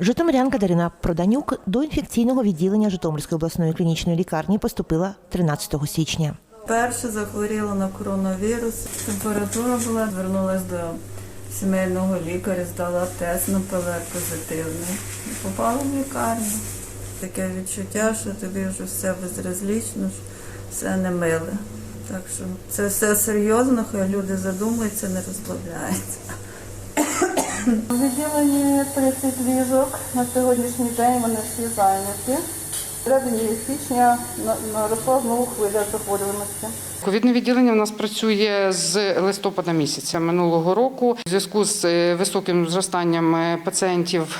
Житомирянка Дарина Проданюк до інфекційного відділення Житомирської обласної клінічної лікарні поступила 13 січня. Перше захворіла на коронавірус. Температура була, звернулася до сімейного лікаря, здала тест на ПЛР позитивний. Попала в лікарню. Таке відчуття, що тобі вже все безразлічно, все не миле. Так що це все серйозно, хай люди задумаються, не розслабляються. У відділенні 30 ліжок на сьогоднішній день вони всі зайняті. В середині січня на- наросла знову хвиля захворюваності. Ковідне відділення в нас працює з листопада місяця минулого року. У зв'язку з е, високим зростанням е, пацієнтів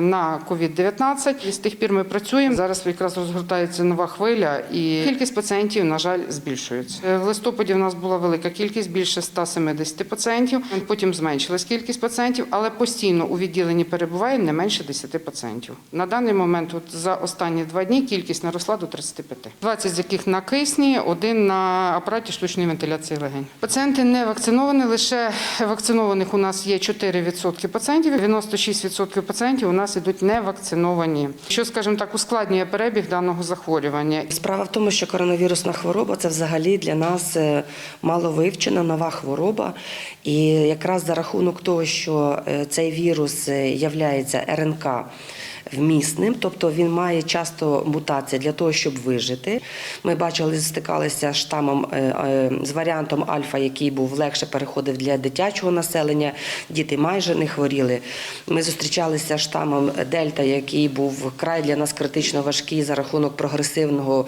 на COVID-19. І з тих пір ми працюємо. Зараз якраз розгортається нова хвиля, і кількість пацієнтів, на жаль, збільшується. Е, В листопаді у нас була велика кількість, більше 170 пацієнтів. Потім зменшилась кількість пацієнтів, але постійно у відділенні перебуває не менше 10 пацієнтів. На даний момент, от за останні два дні, кількість наросла до 35. 20 з яких на кисні, один на апараті штучної вентиляції легень. Пацієнти не вакциновані, лише вакцинованих у нас є 4% пацієнтів, 96% пацієнтів у нас ідуть не вакциновані. Що, скажімо так, ускладнює перебіг даного захворювання. Справа в тому, що коронавірусна хвороба це взагалі для нас е, мало вивчена нова хвороба. І якраз за рахунок того, що е, цей вірус е, являється РНК вмісним, тобто він має часто мутації для того, щоб вижити. Ми бачили, стикалися з штамом з варіантом альфа, який був легше переходив для дитячого населення. Діти майже не хворіли. Ми зустрічалися штамом Дельта, який був вкрай для нас критично важкий за рахунок прогресивного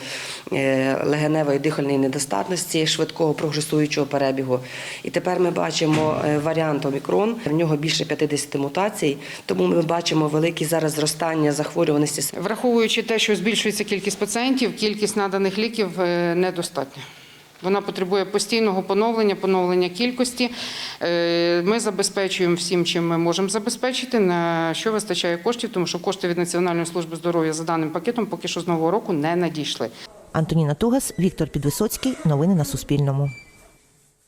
е, легеневої дихальної недостатності, швидкого прогресуючого перебігу. І тепер ми бачимо е, варіант Омікрон. В нього більше 50 мутацій, тому ми бачимо велике зараз зростання захворюваності Враховуючи те, що збільшується кількість пацієнтів, кількість наданих ліків е, недостатня. Вона потребує постійного поновлення, поновлення кількості. Е, Ми забезпечуємо всім, чим ми можемо забезпечити, на що вистачає коштів, тому що кошти від Національної служби здоров'я за даним пакетом поки що з нового року не надійшли. Антоніна Тугас, Віктор Підвисоцький. Новини на Суспільному.